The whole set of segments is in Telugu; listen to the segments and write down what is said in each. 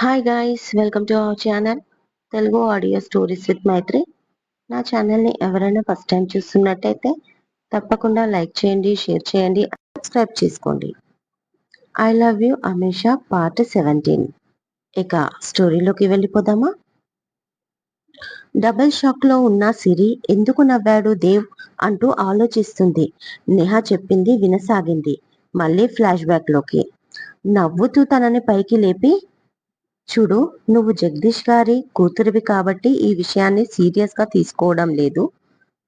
Hi guys welcome to our channel Telugu audio stories with Maithri నా ఛానల్ని ఎవరైనా ఫస్ట్ టైం చూస్తున్నట్టయితే తప్పకుండా లైక్ చేయండి షేర్ చేయండి సబ్స్క్రైబ్ చేసుకోండి. I love you Amisha part seventeen ఇక స్టోరీలోకి వెళ్ళిపోదామా? డబుల్ షాక్లో ఉన్న సిరి ఎందుకు నవ్వాడు దేవ్ అంటూ ఆలోచిస్తుంది. నేహ చెప్పింది వినసాగింది. మళ్ళీ ఫ్లాష్ బ్యాక్లోకి నవ్వుతూ తనని పైకి లేపి చూడు నువ్వు జగదీష్ గారి కూతురివి కాబట్టి ఈ విషయాన్ని సీరియస్గా తీసుకోవడం లేదు.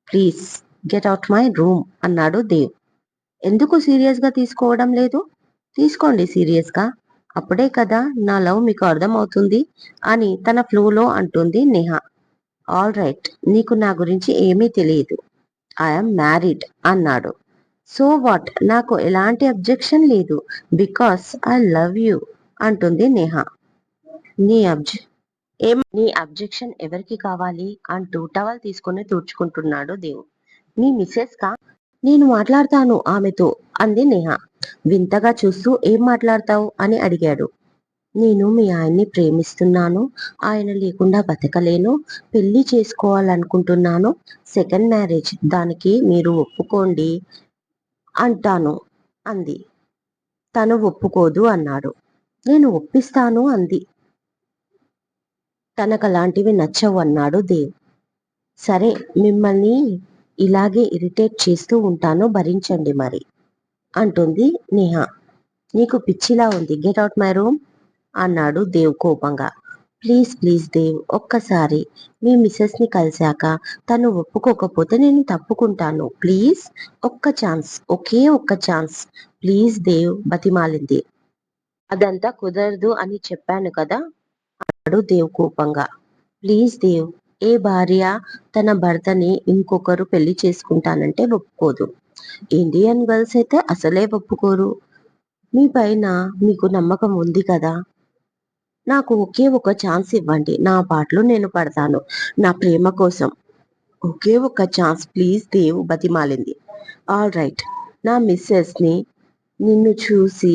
Please get out my room అన్నాడు దేవ్. ఎందుకు సీరియస్గా తీసుకోవడం లేదు? తీసుకోండి సీరియస్గా. అప్పుడే కదా నా లవ్ మీకు అర్థమవుతుంది అని తన ఫ్లోలో అంటుంది నేహ. ఆల్ రైట్ నీకు నా గురించి ఏమీ తెలియదు. ఐఎమ్ మ్యారీడ్ అన్నాడు. So what? నాకు ఎలాంటి అబ్జెక్షన్ లేదు. బికాస్ ఐ లవ్ యూ అంటుంది నేహ. నీ అబ్జె ఏం నీ అబ్జెక్షన్ ఎవరికి కావాలి అంటూ టవల్ తీసుకుని తుడుచుకుంటున్నాడు దేవు నీ మిస్సెస్ కా? నేను మాట్లాడతాను ఆమెతో అంది నేహ. వింతగా చూస్తూ ఏం మాట్లాడతావు అని అడిగాడు. నేను మీ ఆయన్ని ప్రేమిస్తున్నాను ఆయన లేకుండా బతకలేను పెళ్ళి చేసుకోవాలనుకుంటున్నాను సెకండ్ మ్యారేజ్ దానికి మీరు ఒప్పుకోండి అంటాను అంది. తను ఒప్పుకోదు అన్నాడు. నేను ఒప్పిస్తాను అంది. తనకు అలాంటివి నచ్చవు అన్నాడు దేవ్. సరే మిమ్మల్ని ఇలాగే ఇరిటేట్ చేస్తూ ఉంటాను భరించండి మరి అంటుంది నేహ. నీకు పిచ్చిలా ఉంది గెట్ అవుట్ మై రూమ్ అన్నాడు దేవ్ కోపంగా. ప్లీజ్ ప్లీజ్ దేవ్ ఒక్కసారి మీ మిస్సెస్ని కలిశాక తను ఒప్పుకోకపోతే నేను తప్పుకుంటాను. ప్లీజ్ ఒక్క ఛాన్స్ ఒకే ఒక్క ఛాన్స్. ప్లీజ్ దేవ్ బతిమాలింది. అదంతా కుదరదు అని చెప్పాను కదా అన్నాడు దేవ్ కోపంగా. ప్లీజ్ దేవ్ ఏ భార్య తన భర్తని ఇంకొకరు పెళ్ళి చేసుకుంటానంటే ఒప్పుకోదు. ఇండియన్ గర్ల్స్ అయితే అసలే ఒప్పుకోరు. మీ పైన మీకు నమ్మకం ఉంది కదా? నాకు ఒకే ఒక ఛాన్స్ ఇవ్వండి. నా పాటలు నేను పడతాను. నా ప్రేమ కోసం. ఒకే ఒక chance. Please Dev బతిమాలింది. All right. నా మిస్సెస్ని నిన్ను చూసి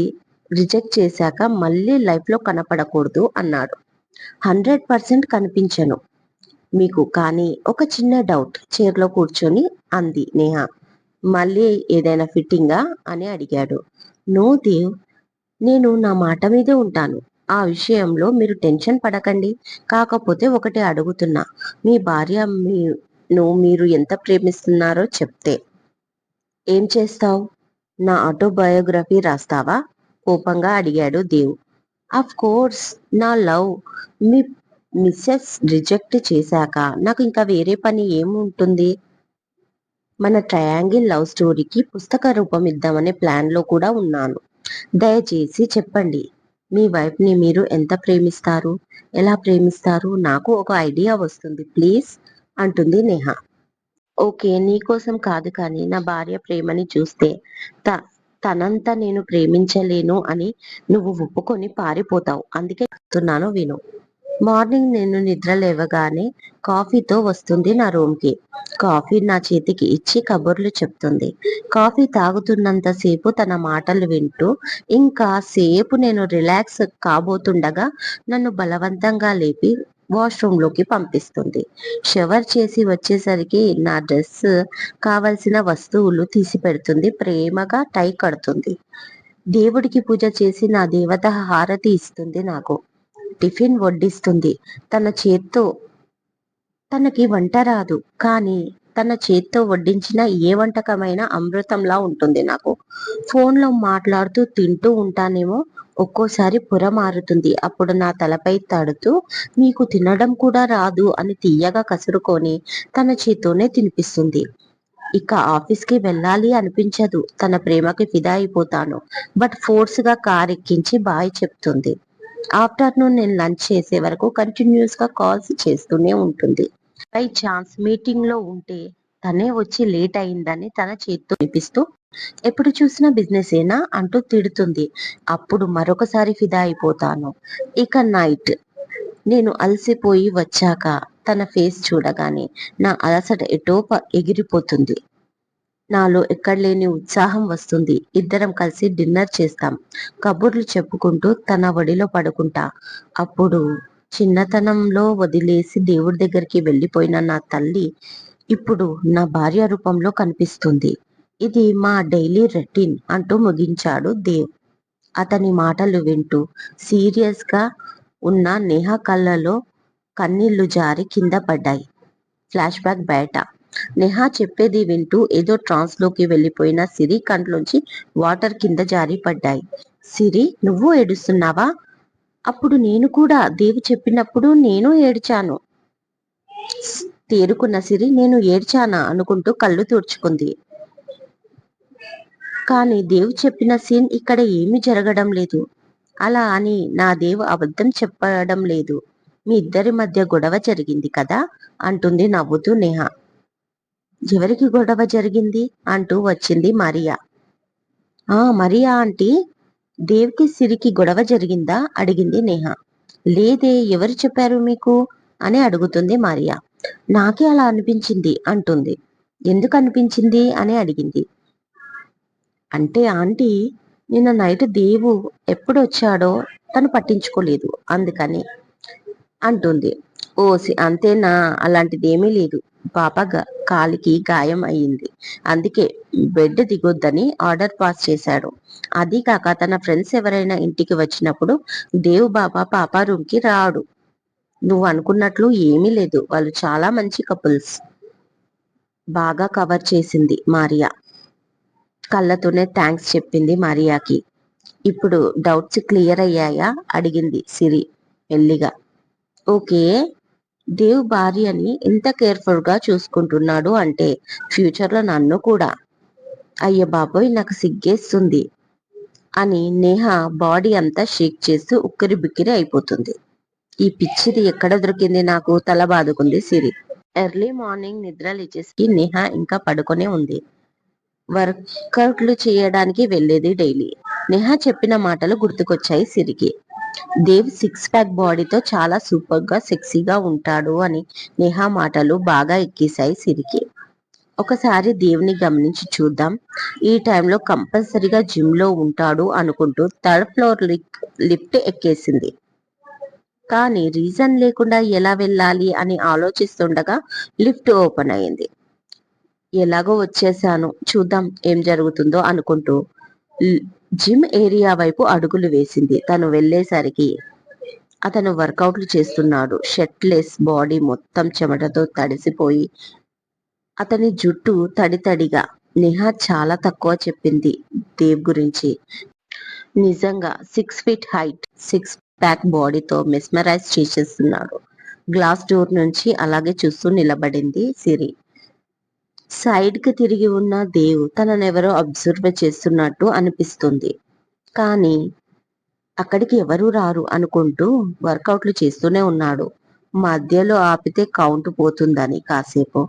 రిజెక్ట్ చేశాక మళ్ళీ లైఫ్లో కనపడకూడదు అన్నాడు. హండ్రెడ్ పర్సెంట్ కనిపించను. మీకు కానీ ఒక చిన్న డౌట్ చైర్లో కూర్చొని అంది నేహ. మళ్ళీ ఏదైనా ఫిట్టింగా? అని అడిగాడు. నో దేవ్ నేను నా మాట మీదే ఉంటాను. ఆ విషయంలో మీరు టెన్షన్ పడకండి. కాకపోతే ఒకటి అడుగుతున్నా. మీ భార్య మీను మీరు ఎంత ప్రేమిస్తున్నారో చెప్తే. ఏం చేస్తావు? నా ఆటోబయోగ్రఫీ రాస్తావా? కోపంగా అడిగాడు దేవ్. అఫ్ కోర్స్ నా లవ్ మీ మిస్సెస్ రిజెక్ట్ చేశాక నాకు ఇంకా వేరే పని ఏముంటుంది? మన ట్రయాంగిల్ లవ్ స్టోరీకి పుస్తక రూపం ఇద్దామనే ప్లాన్లో కూడా ఉన్నాను. దయచేసి చెప్పండి మీ వైఫ్ని మీరు ఎంత ప్రేమిస్తారు? ఎలా ప్రేమిస్తారు? నాకు ఒక ఐడియా వస్తుంది ప్లీజ్ అంటుంది నేహ. ఓకే నీకోసం కాదు కానీ నా భార్య ప్రేమని చూస్తే త తనంతా నేను ప్రేమించలేను అని నువ్వు ఒప్పుకొని పారిపోతావు. అందుకే చెప్తున్నాను విను. మార్నింగ్ నేను నిద్ర లేవగానే కాఫీతో వస్తుంది నా రూమ్కి. కాఫీ నా చేతికి ఇచ్చి కబుర్లు చెప్తుంది. కాఫీ తాగుతున్నంత సేపు తన మాటలు వింటూ ఇంకా సేపు నేను రిలాక్స్ కాబోతుండగా నన్ను బలవంతంగా లేపి వాష్రూమ్లోకి పంపిస్తుంది. షవర్ చేసి వచ్చేసరికి నా డ్రెస్ కావలసిన వస్తువులు తీసి పెడుతుంది ప్రేమగా టై కడుతుంది. దేవుడికి పూజ చేసి నా దేవత హారతి ఇస్తుంది నాకు. టిఫిన్ వడ్డిస్తుంది. తన చేత్తో తనకి వంట రాదు. కానీ తన చేత్తో వడ్డించిన ఏ వంటకమైనా అమృతంలా ఉంటుంది నాకు. ఫోన్లో మాట్లాడుతూ తింటూ ఉంటానేమో ఒక్కోసారి పొర మారుతుంది. అప్పుడు నా తలపై తడుతూ మీకు తినడం కూడా రాదు అని తీయగా కసురుకొని తన చేత్తోనే తినిపిస్తుంది. ఇక ఆఫీస్కి వెళ్ళాలి అనిపించదు. తన ప్రేమకి ఫిదా అయిపోతాను. బట్ ఫోర్స్గా కార్ ఎక్కించి బాయ్ చెప్తుంది. ఆఫ్టర్నూన్ నేను లంచ్ చేసే వరకు కంటిన్యూస్గా కాల్స్ చేస్తూనే ఉంటుంది. బై ఛాన్స్ మీటింగ్లో ఉంటే తనే వచ్చి లేట్ అయిందని తన చేతితో వినిపిస్తూ ఎప్పుడు చూసినా బిజినెస్ ఏనా? అంటూ తిడుతుంది. అప్పుడు మరొకసారి ఫిదా అయిపోతాను. ఇక నైట్. నేను అలసిపోయి వచ్చాక తన ఫేస్ చూడగానే నా అలసట ఎటోప ఎగిరిపోతుంది. నాలో ఎక్కడలేని ఉత్సాహం వస్తుంది. ఇద్దరం కలిసి డిన్నర్ చేస్తాం. కబుర్లు చెప్పుకుంటూ తన ఒడిలో పడుకుంటా. అప్పుడు చిన్నతనంలో వదిలేసి దేవుడి దగ్గరికి వెళ్ళిపోయిన నా తల్లి ఇప్పుడు నా భార్య రూపంలో కనిపిస్తుంది. ఇది మా డైలీ రొటీన్ అంటూ ముగించాడు దేవ్. అతని మాటలు వింటూ సీరియస్గా ఉన్న నేహ కళ్ళలో కన్నీళ్ళు జారి కింద పడ్డాయి. ఫ్లాష్ బ్యాక్ బయట. నెహా చెప్పేది వింటూ ఏదో ట్రాన్స్లోకి వెళ్ళిపోయిన సిరి కంట్లోంచి వాటర్ కింద జారి పడ్డాయి. సిరి నువ్వు ఏడుస్తున్నావా? అప్పుడు నేను కూడా దేవి చెప్పినప్పుడు నేను ఏడ్చాను. తేరుకున్న సిరి నేను ఏడ్చానా అనుకుంటూ కళ్ళు తుడుచుకుంది. కానీ దేవు చెప్పిన సీన్ ఇక్కడ ఏమీ జరగడం లేదు. అలా అని నా దేవు అబద్ధం చెప్పడం లేదు. మీ ఇద్దరి మధ్య గొడవ జరిగింది కదా? అంటుంది నవ్వుతూ నేహ. ఎవరికి గొడవ జరిగింది? అంటూ వచ్చింది మరియా. ఆ మరియా ఆంటీ? దేవ్కి సిరికి గొడవ జరిగిందా? అడిగింది నేహ. లేదే ఎవరు చెప్పారు మీకు? అని అడుగుతుంది మారియా. నాకే అలా అనిపించింది అంటుంది. ఎందుకు అనిపించింది? అని అడిగింది. అంటే ఆంటీ నిన్న నైట్ దేవు ఎప్పుడు వచ్చాడో తను పట్టించుకోలేదు అందుకని అంటుంది. ఓసి అంతేనా? అలాంటిది ఏమీ లేదు. పాప కాలికి గాయం అయ్యింది. అందుకే బెడ్ దిగొద్దని ఆర్డర్ పాస్ చేశాడు. అది కాక తన ఫ్రెండ్స్ ఎవరైనా ఇంటికి వచ్చినప్పుడు దేవు బాబా పాప రూమ్కి రాడు. నువ్వు అనుకున్నట్లు ఏమీ లేదు. వాళ్ళు చాలా మంచి కపుల్స్. బాగా కవర్ చేసింది మారియా. కళ్ళతోనే థ్యాంక్స్ చెప్పింది మారియాకి. ఇప్పుడు డౌట్స్ క్లియర్ అయ్యాయా? అడిగింది సిరి మెల్లిగా. ఓకే. దేవ్ భార్యని ఎంత కేర్ఫుల్గా చూసుకుంటున్నాడు అంటే ఫ్యూచర్లో నన్ను కూడా. అయ్య బాబోయ్ నాకు సిగ్గేస్తుంది అని నేహ బాడీ అంతా షేక్ చేస్తూ ఉక్కిరి బిక్కిరి అయిపోతుంది. ఈ పిచ్చిది ఎక్కడ దొరికింది నాకు? తల బాదుకుంది సిరి. ఎర్లీ మార్నింగ్ నిద్ర లేచేసి నేహ ఇంకా పడుకొనే ఉంది. వర్కౌట్లు చేయడానికి వెళ్ళేది డైలీ. నేహ చెప్పిన మాటలు గుర్తుకొచ్చాయి సిరికి. దేవ్ సిక్స్ ప్యాక్ బాడీతో చాలా సూపర్గా సెక్సీగా ఉంటాడు అని నేహా మాటలు బాగా ఎక్కేశాయి సిరికి. ఒకసారి దేవుని గమనించి చూద్దాం. ఈ టైంలో కంపల్సరీగా జిమ్లో ఉంటాడు అనుకుంటూ థర్డ్ ఫ్లోర్ లిఫ్ట్ ఎక్కేసింది. కానీ రీజన్ లేకుండా ఎలా వెళ్ళాలి అని ఆలోచిస్తుండగా లిఫ్ట్ ఓపెన్ అయింది. ఎలాగో వచ్చేసాను చూద్దాం ఏం జరుగుతుందో అనుకుంటూ జిమ్ ఏరియా వైపు అడుగులు వేసింది. తను వెళ్ళేసరికి అతను వర్కౌట్లు చేస్తున్నాడు. షర్ట్లెస్ బాడీ మొత్తం చెమటతో తడిసిపోయి అతని జుట్టు తడి తడిగా నిహా చాలా తక్కువ చెప్పింది దేవ్ గురించి. నిజంగా six feet height six pack బాడీతో mesmerise చేసేస్తున్నాడు. గ్లాస్ డోర్ నుంచి అలాగే చూస్తూ నిలబడింది సిరి. సైడ్కి తిరిగి ఉన్న దేవ్ తననెవరో అబ్జర్వ్ చేస్తున్నట్టు అనిపిస్తుంది. కానీ అక్కడికి ఎవరూ రారు అనుకుంటూ వర్కౌట్లు చేస్తూనే ఉన్నాడు. మధ్యలో ఆపితే కౌంట్ పోతుందని కాసేపు.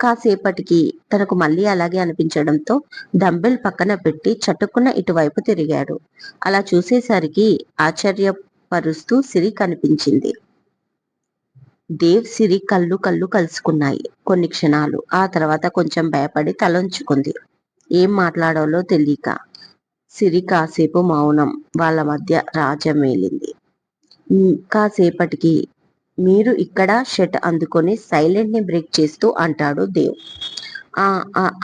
కాసేపటికి తనకు మళ్ళీ అలాగే అనిపించడంతో డంబెల్ పక్కన పెట్టి చటుక్కున ఇటువైపు తిరిగాడు. అలా చూసేసరికి ఆశ్చర్యపరుస్తూ సిరి కనిపించింది. దేవ్ సిరి కళ్ళు కళ్ళు కలుసుకున్నాయి కొన్ని క్షణాలు. ఆ తర్వాత కొంచెం భయపడి తలంచుకుంది. ఏం మాట్లాడాలో తెలియక సిరి కాసేపు మౌనం వాళ్ళ మధ్య రాజ్యం మేలింది. కాసేపటికి మీరు ఇక్కడ షర్ట్ అందుకొని సైలెంట్ని బ్రేక్ చేస్తూ అంటాడు దేవ్. ఆ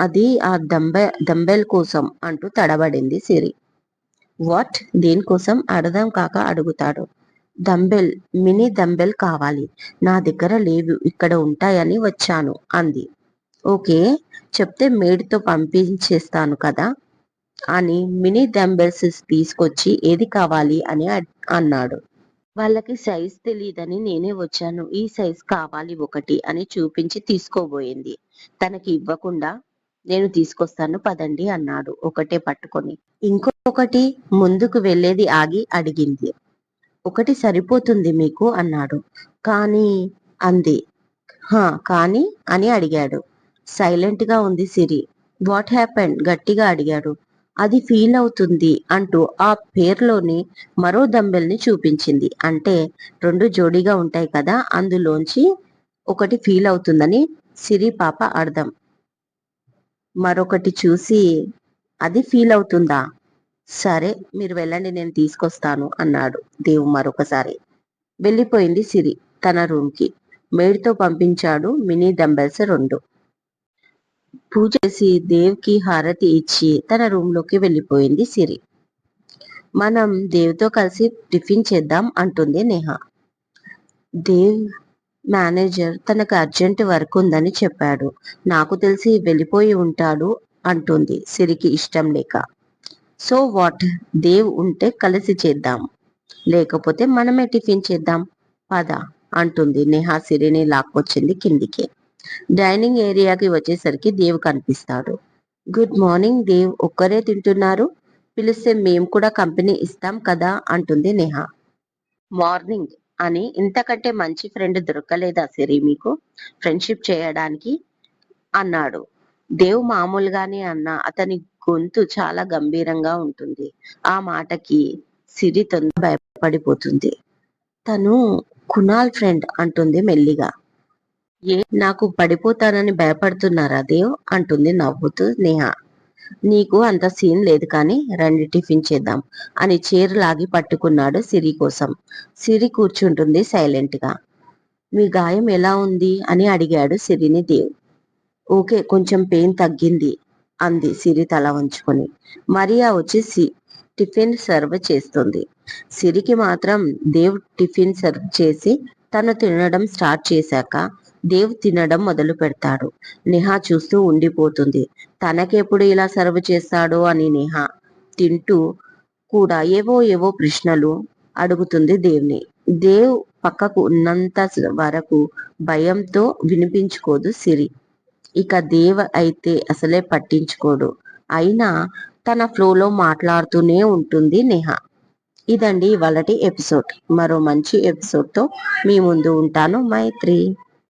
అది ఆ దంబె దంబెల్ కోసం అంటూ తడబడింది సిరి. వాట్? దేనికోసం? అర్థం కాక అడుగుతాడు. దంబెల్ మినీ దంబెల్ కావాలి. నా దగ్గర లేవు ఇక్కడ ఉంటాయని వచ్చాను అంది. ఓకే చెప్తే మేడ్తో పంపించేస్తాను కదా? అని మినీ దంబెల్స్ తీసుకొచ్చి ఏది కావాలి అని అన్నాడు. వాళ్ళకి సైజ్ తెలియదని నేనే వచ్చాను ఈ సైజ్ కావాలి ఒకటి అని చూపించి తీసుకోబోయింది. తనకి ఇవ్వకుండా నేను తీసుకొస్తాను పదండి అన్నాడు ఒకటే పట్టుకొని. ఇంకొకటి ముందుకు వెళ్ళేది ఆగి అడిగింది. ఒకటి సరిపోతుంది మీకు అన్నాడు. కానీ అంది. హా కానీ అని అడిగాడు. సైలెంట్గా ఉంది సిరి. వాట్ హ్యాపెన్ గట్టిగా అడిగాడు. అది ఫీల్ అవుతుంది అంటూ ఆ పేర్లోని మరో దంబెల్ని చూపించింది. అంటే రెండు జోడీగా ఉంటాయి కదా అందులోంచి ఒకటి ఫీల్ అవుతుందని సిరి పాప అర్థం. మరొకటి చూసి అది ఫీల్ అవుతుందా? సరే మీరు వెళ్ళండి నేను తీసుకొస్తాను అన్నాడు దేవు మరొకసారి. వెళ్ళిపోయింది సిరి తన రూమ్కి. మేడ్తో పంపించాడు మినీ డంబెల్స్ రెండు. పూజ చేసి దేవ్కి హారతి ఇచ్చి తన రూమ్లోకి వెళ్ళిపోయింది సిరి. మనం దేవ్తో కలిసి టిఫిన్ చేద్దాం అంటుంది నేహ. దేవ్ మేనేజర్ తనకు అర్జెంట్ వర్క్ ఉందని చెప్పాడు. నాకు తెలిసి వెళ్ళిపోయి ఉంటాడు అంటుంది సిరికి ఇష్టం లేక. సో వాట్ దేవ్ ఉంటే కలిసి చేద్దాం. లేకపోతే మనమే టిఫిన్ చేద్దాం. పద అంటుంది నేహా సిరిని లాక్కొచ్చింది కిందికి. డైనింగ్ ఏరియాకి వచ్చేసరికి దేవ్ కనిపిస్తాడు. Good morning Dev. ఒక్కరే తింటున్నారు? పిలిస్తే మేము కూడా కంపెనీ ఇస్తాం కదా అంటుంది నేహా. మార్నింగ్ అని ఇంతకంటే మంచి ఫ్రెండ్ దొరకలేదా సిరి మీకు? ఫ్రెండ్షిప్ చేయడానికి? అన్నాడు. దేవ్ మామూలుగానే అన్న అతని గొంతు చాలా గంభీరంగా ఉంటుంది. ఆ మాటకి సిరి తొందర భయపడిపోతుంది. తను కునాల్ ఫ్రెండ్ అంటుంది మెల్లిగా. ఏ నాకు పడిపోతానని భయపడుతున్నారా దేవ్? అంటుంది నవ్వుతూ నేహ. నీకు అంత సీన్ లేదు కానీ రండి టిఫిన్ చేద్దాం అని చీర లాగి పట్టుకున్నాడు సిరి కోసం. సిరి కూర్చుంటుంది సైలెంట్గా మీ గాయం ఎలా ఉంది? అని అడిగాడు సిరిని దేవ్. ఓకే కొంచెం పెయిన్ తగ్గింది. అంది సిరి తల వంచుకొని. మరియా వచ్చి సి- టిఫిన్ సర్వ్ చేస్తుంది. సిరికి మాత్రం దేవ్ టిఫిన్ సర్వ్ చేసి తను తినడం స్టార్ట్ చేశాక దేవ్ తినడం మొదలు పెడతాడు. నిహా చూస్తూ ఉండిపోతుంది. తనకెప్పుడు ఇలా సర్వ్ చేస్తాడో అని నిహా తింటూ కూడా ఏవో ఏవో ప్రశ్నలు అడుగుతుంది దేవ్ని. దేవ్ పక్కకు ఉన్నంత వరకు భయంతో వినిపించుకోదు సిరి. ఇక దేవ అయితే అసలే పట్టించుకోడు. అయినా తన ఫ్లోలో మాట్లాడుతూనే ఉంటుంది నేహ. ఇదండి ఇవాళటి ఎపిసోడ్. మరో మంచి ఎపిసోడ్తో మీ ముందు ఉంటాను. మైత్రి.